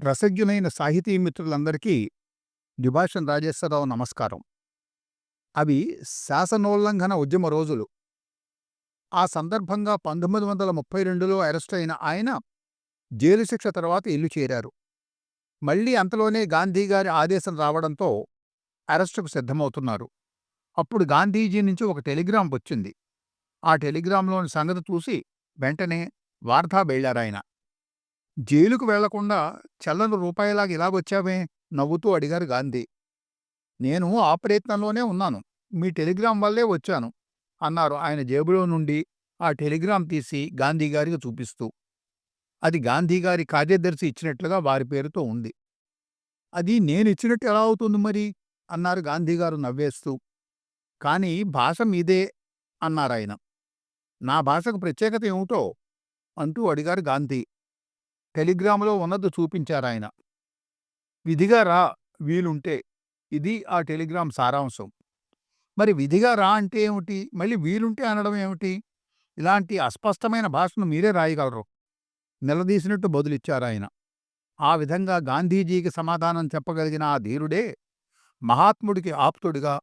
రసజ్ఞులైన సాహితీ మిత్రులందరికీ ద్విభాషం రాజేశ్వరరావు నమస్కారం. అవి శాసనోల్లంఘన ఉద్యమ రోజులు. ఆ సందర్భంగా పంతొమ్మిది వందల ముప్పై రెండులో అరెస్ట్ అయిన ఆయన జైలు శిక్ష తర్వాత ఇల్లు చేరారు. మళ్ళీ అంతలోనే గాంధీగారి ఆదేశం రావడంతో అరెస్టుకు సిద్ధమవుతున్నారు. అప్పుడు గాంధీజీ నుంచి ఒక టెలిగ్రామ్ వచ్చింది. ఆ టెలిగ్రామ్లోని సంగతి చూసి వెంటనే వార్తా బయలారాయన జైలుకు వెళ్ళకుండా చల్లని రూపాయిలాగా ఇలాగొచ్చావే నవ్వుతూ అడిగారు గాంధీ. నేను ఆ ప్రయత్నంలోనే ఉన్నాను. మీ టెలిగ్రామ్ వల్లే వచ్చాను అన్నారు ఆయన జేబులో నుండి ఆ టెలిగ్రామ్ తీసి గాంధీ గారికి చూపిస్తూ. అది గాంధీ గారి కార్యదర్శి ఇచ్చినట్లుగా వారి పేరుతో ఉంది. అది నేను ఇచ్చినట్టు ఎలా అవుతుంది మరి? అన్నారు గాంధీగారు నవ్వేస్తూ. కానీ భాష మీదే అన్నారాయన. నా భాషకు ప్రత్యేకత ఏమిటో? అంటూ అడిగారు గాంధీ. టెలిగ్రాములో ఉన్నది చూపించారాయన. విధిగా రా వీలుంటే ఇది ఆ టెలిగ్రామ్ సారాంశం. మరి విధిగా రా అంటే ఏమిటి? మళ్ళీ వీలుంటే అనడం ఏమిటి? ఇలాంటి అస్పష్టమైన భాషను మీరే రాయగలరు. నిలదీసినట్టు బదులిచ్చారాయన. ఆ విధంగా గాంధీజీకి సమాధానం చెప్పగలిగిన ఆ ధీరుడే మహాత్ముడికి ఆప్తుడిగా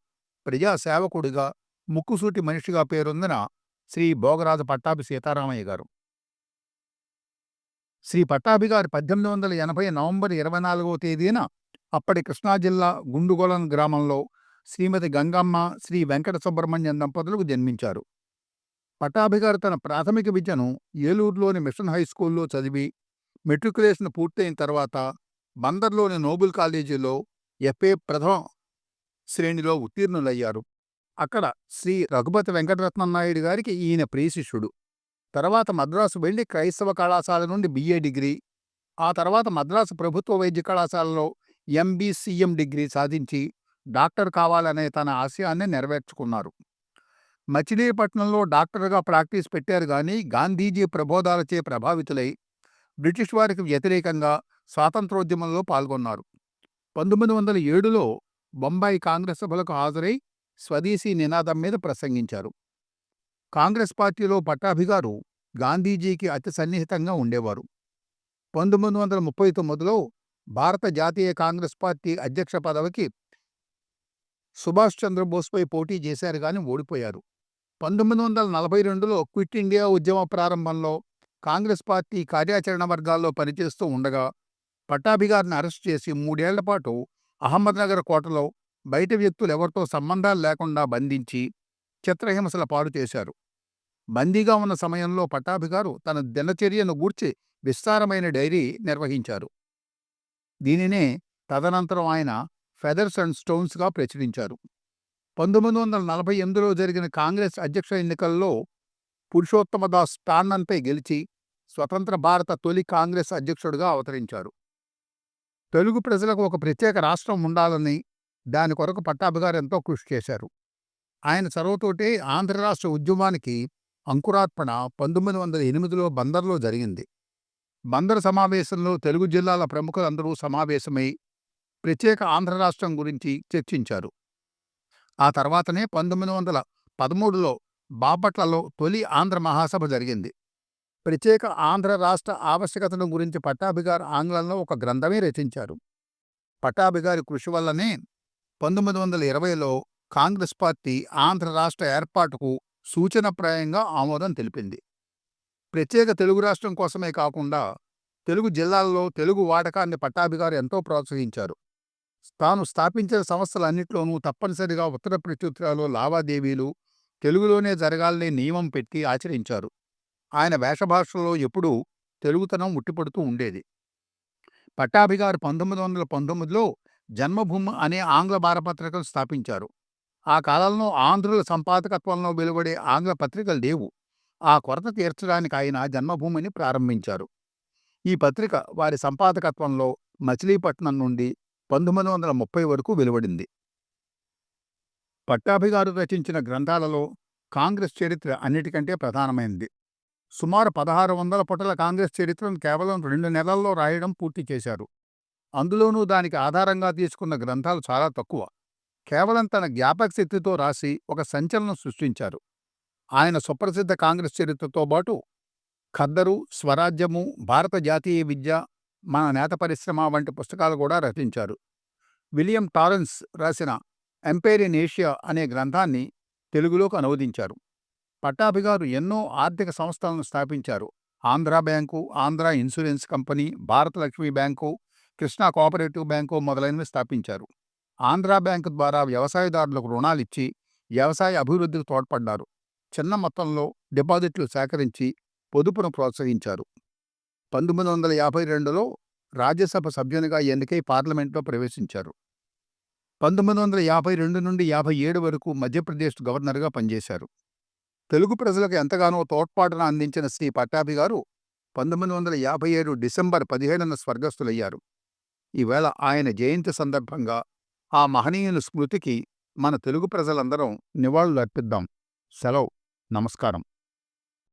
ప్రజాసేవకుడిగా ముక్కుసూటి మనిషిగా పేరొందిన శ్రీ భోగరాజు పట్టాభి సీతారామయ్య గారు. శ్రీ పట్టాభిగారు పద్దెనిమిది వందల ఎనభై నవంబర్ ఇరవై నాలుగవ తేదీన అప్పటి కృష్ణా జిల్లా గుండుగోళన్ గ్రామంలో శ్రీమతి గంగమ్మ శ్రీ వెంకట సుబ్రహ్మణ్యం దంపతులకు జన్మించారు. పట్టాభిగారు తన ప్రాథమిక విద్యను ఏలూరులోని మిషన్ హై స్కూల్లో చదివి మెట్రికులేషన్ పూర్తయిన తర్వాత బందర్లోని నోబుల్ కాలేజీలో ఎఫ్ఏ ప్రథమ శ్రేణిలో ఉత్తీర్ణులయ్యారు. అక్కడ శ్రీ రఘుపతి వెంకటరత్నం నాయుడు గారికి ఈయన ప్రియశిష్యుడు తర్వాత మద్రాసు వెళ్ళి క్రైస్తవ కళాశాల నుండి బిఏ డిగ్రీ ఆ తర్వాత మద్రాసు ప్రభుత్వ వైద్య కళాశాలలో ఎంబీసీఎం డిగ్రీ సాధించి డాక్టర్ కావాలనే తన ఆశయాన్ని నెరవేర్చుకున్నారు. మచిలీపట్నంలో డాక్టర్గా ప్రాక్టీస్ పెట్టారు కానీ గాంధీజీ ప్రబోధాలచే ప్రభావితులై బ్రిటిష్ వారికి వ్యతిరేకంగా స్వాతంత్రోద్యమంలో పాల్గొన్నారు. పంతొమ్మిది వందల ఏడులో బొంబాయి కాంగ్రెస్ సభలకు హాజరై స్వదేశీ నినాదం మీద ప్రసంగించారు. కాంగ్రెస్ పార్టీలో పట్టాభి గారు గాంధీజీకి అతి సన్నిహితంగా ఉండేవారు. పంతొమ్మిది వందల ముప్పై తొమ్మిదిలో భారత జాతీయ కాంగ్రెస్ పార్టీ అధ్యక్ష పదవికి సుభాష్ చంద్రబోస్పై పోటీ చేశారు కానీ ఓడిపోయారు. పంతొమ్మిది వందల నలభై రెండులో క్విట్ ఇండియా ఉద్యమ ప్రారంభంలో కాంగ్రెస్ పార్టీ కార్యాచరణ వర్గాల్లో పనిచేస్తూ ఉండగా పట్టాభి గారిని అరెస్ట్ చేసి మూడేళ్ళ పాటు అహ్మద్నగర్ కోటలో బయట వ్యక్తులు ఎవరితో సంబంధాలు లేకుండా బంధించి చిత్రహింసల పాడు చేశారు. బందీగా ఉన్న సమయంలో పట్టాభి గారు తన దినచర్యను గూర్చి విస్తారమైన డైరీ నిర్వహించారు. దీనినే తదనంతరం ఆయన ఫెదర్స్ అండ్ స్టోన్స్గా ప్రచురించారు. పంతొమ్మిది వందల నలభై ఎనిమిదిలో జరిగిన కాంగ్రెస్ అధ్యక్ష ఎన్నికల్లో పురుషోత్తమదాస్ టాన్నన్పై గెలిచి స్వతంత్ర భారత తొలి కాంగ్రెస్ అధ్యక్షుడిగా అవతరించారు. తెలుగు ప్రజలకు ఒక ప్రత్యేక రాష్ట్రం ఉండాలని దాని కొరకు పట్టాభిగారు ఎంతో కృషి చేశారు. ఆయన చొరవతోటే ఆంధ్ర రాష్ట్ర ఉద్యమానికి అంకురార్పణ పంతొమ్మిది వందల ఎనిమిదిలో బందర్లో జరిగింది. బందర్ సమావేశంలో తెలుగు జిల్లాల ప్రముఖులందరూ సమావేశమై ప్రత్యేక ఆంధ్ర రాష్ట్రం గురించి చర్చించారు. ఆ తర్వాతనే పంతొమ్మిది వందల పదమూడులో బాపట్లలో తొలి ఆంధ్ర మహాసభ జరిగింది. ప్రత్యేక ఆంధ్ర రాష్ట్ర ఆవశ్యకతను గురించి పట్టాభిగారు ఆంగ్లంలో ఒక గ్రంథమే రచించారు. పట్టాభిగారి కృషి వల్లనే పంతొమ్మిది వందల ఇరవైలో కాంగ్రెస్ పార్టీ ఆంధ్ర రాష్ట్ర ఏర్పాటుకు సూచనప్రాయంగా ఆమోదం తెలిపింది. ప్రత్యేక తెలుగు రాష్ట్రం కోసమే కాకుండా తెలుగు జిల్లాల్లో తెలుగు వాడకాన్ని పట్టాభిగారు ఎంతో ప్రోత్సహించారు. తాను స్థాపించిన సంస్థలన్నింటిలోనూ తప్పనిసరిగా ఉత్తర ప్రత్యుత్తరాలు లావాదేవీలు తెలుగులోనే జరగాలనే నియమం పెట్టి ఆచరించారు. ఆయన వేషభాషలో ఎప్పుడూ తెలుగుతనం ఉట్టిపడుతూ ఉండేది. పట్టాభిగారు పంతొమ్మిది వందల పంతొమ్మిదిలో జన్మభూమి అనే ఆంగ్ల వారపత్రికను స్థాపించారు. ఆ కాలంలో ఆంధ్రుల సంపాదకత్వంలో వెలువడే ఆంగ్ల పత్రికలు లేవు. ఆ కొరత తీర్చడానికి ఆయన జన్మభూమిని ప్రారంభించారు. ఈ పత్రిక వారి సంపాదకత్వంలో మచిలీపట్నం నుండి పంతొమ్మిది వందల ముప్పై వరకు వెలువడింది. పట్టాభిగారు రచించిన గ్రంథాలలో కాంగ్రెస్ చరిత్ర అన్నిటికంటే ప్రధానమైనది సుమారు పదహారు వందల పుటల కాంగ్రెస్ చరిత్రను కేవలం రెండు నెలల్లో రాయడం పూర్తి చేశారు. అందులోనూ దానికి ఆధారంగా తీసుకున్న గ్రంథాలు చాలా తక్కువ. కేవలం తన జ్ఞాపక శక్తితో రాసి ఒక సంచలనం సృష్టించారు. ఆయన సుప్రసిద్ధ కాంగ్రెస్ చరిత్రతో పాటు ఖద్దరు స్వరాజ్యము భారత జాతీయ విద్య మన నేత పరిశ్రమ వంటి పుస్తకాలు కూడా రచించారు. విలియం టారెన్స్ రాసిన ఎంపైర్ ఇన్ ఏషియా అనే గ్రంథాన్ని తెలుగులోకి అనువదించారు. పట్టాభి గారు ఎన్నో ఆర్థిక సంస్థలను స్థాపించారు. Andhra bank Andhra insurance company Bharata Lakshmi bank Krishna cooperative bank మొదలైనవి స్థాపించారు. ఆంధ్ర బ్యాంకు ద్వారా వ్యవసాయదారులకు రుణాలిచ్చి వ్యవసాయ అభివృద్ధికి తోడ్పడ్డారు. చిన్న మొత్తంలో డిపాజిట్లు సేకరించి పొదుపును ప్రోత్సహించారు. పంతొమ్మిది వందల యాభై రెండులో రాజ్యసభ సభ్యునిగా ఎన్నికై పార్లమెంట్లో ప్రవేశించారు. పంతొమ్మిది వందల యాభై రెండు నుండి యాభై ఏడు వరకు మధ్యప్రదేశ్ గవర్నర్గా పనిచేశారు. తెలుగు ప్రజలకు ఎంతగానో తోడ్పాటును అందించిన శ్రీ పట్టాభి గారు పంతొమ్మిది వందల యాభై ఏడు డిసెంబర్ పదిహేడున స్వర్గస్థులయ్యారు. ఈవేళ ఆయన జయంతి సందర్భంగా ఆ మహనీయుని స్మృతికి మన తెలుగు ప్రజలందరం నివాళులు అర్పిద్దాం సెలవు. నమస్కారం.